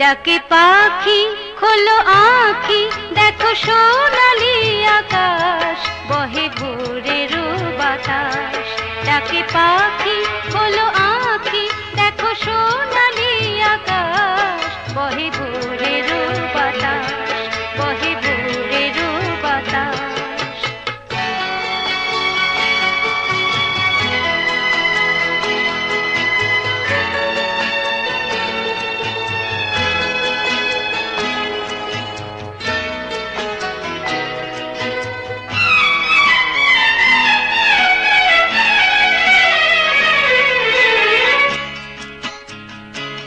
ডাকে পাখি খোলো আঁখি দেখো সোনালি আকাশ বহে ভোরের বাতাস। ডাকে পাখি খোলো আখি